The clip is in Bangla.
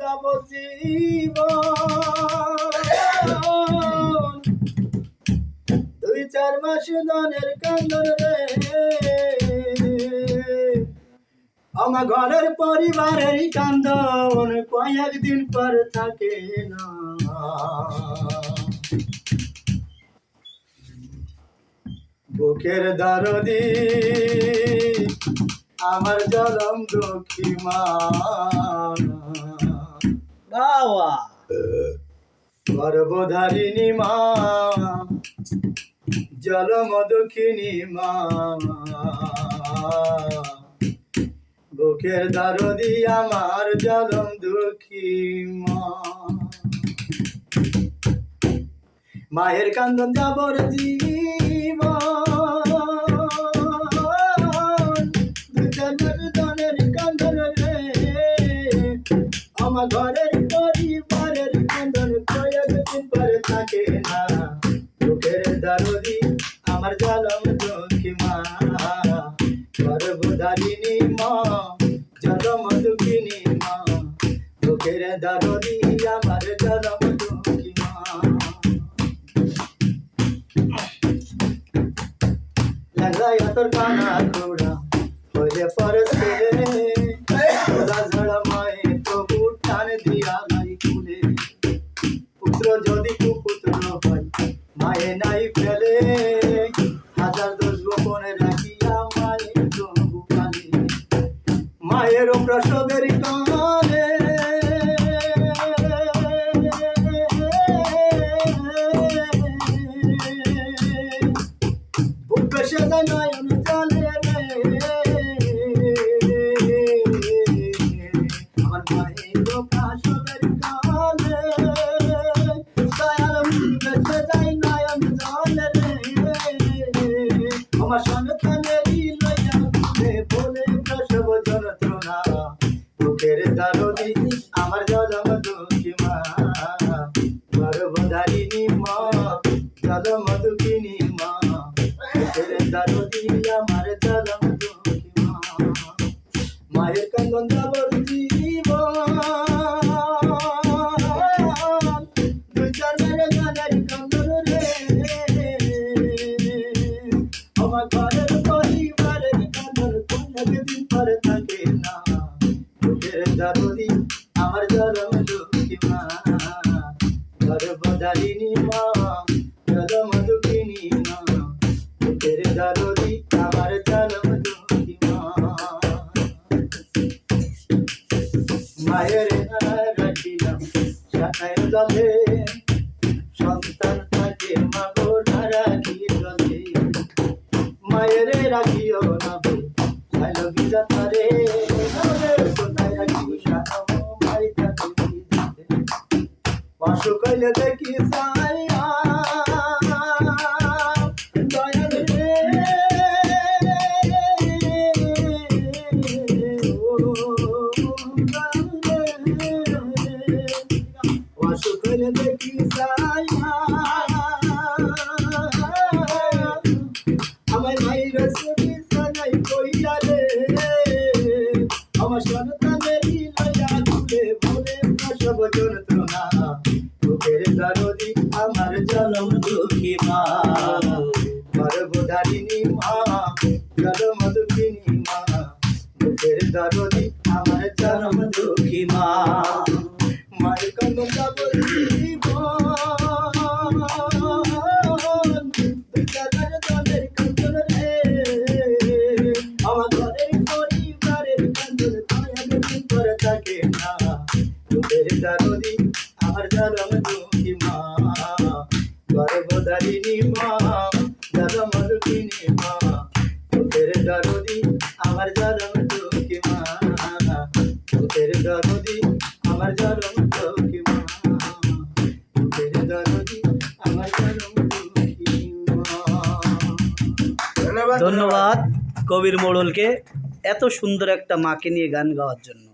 যাবজ্জীবন দুই চার মাস দনের কান্দন রে। আমার ঘরের পরিবারের কান্দন কয়েকদিন পর থাকে না। বুকের দরদি, আমার জলম দুঃখী মা। বাবা। গর্ভধারিণী মা জলম দুঃখিনী মা, বুকের দরদি আমার জলম দুঃখী মা। মায়ের কান্দন যাবর জীবন আমার ঘরের গর্ভধারিণী মা জনম দুঃখিনী মা বুকের দরদি আমার জনম দুঃখী মা। লাগাই তোর কানা ঘোড়া হইলে পরছে pra chover então বুকের দারদি আমার জলম দুঃখী মা গর্ভধারিণী মা মা। বুকের দারদি আমার জলম দুঃখী মা মায়ের কান্দন যাবর আমার ঘরের পরিবারের কান্দন কোনদিন পরে থাকে না। দারদি আমার জলম দুঃখী মা। গর্ভধারিণী মা জলম দুঃখিনী মা। বুকের দারদি আমার জলম দুঃখী মা। মায়ের রাখিলাম সাঁতার জলে সন্তান পাশু কইলে দেখি সাইয়া দয়াল রে পাশু কইলে দেখি সাইয়া আমার মায়ের ছবি সাজাই কইয়া রে আমার গর্ভধারিণী মা জলম দুঃখিনী মা বুকের দরদি আমার জলম দুঃখী মা। মায়ের কন্দ যাবর জীবন বিচারের কান্দন রে। আমার ঘরের পরিবারের কান্দন গর্ভধারিণী মা জলম দুঃখিনী মা। তোদের দারদি আমার জলম দুঃখী মা। তোদের দারদি আমার জলম দুঃখী মা। তোদের দারদি আমার জলম দুঃখী মা। ধন্যবাদ কবির মোড়লকে এত সুন্দর একটা মাকে নিয়ে গান গাওয়ার জন্য।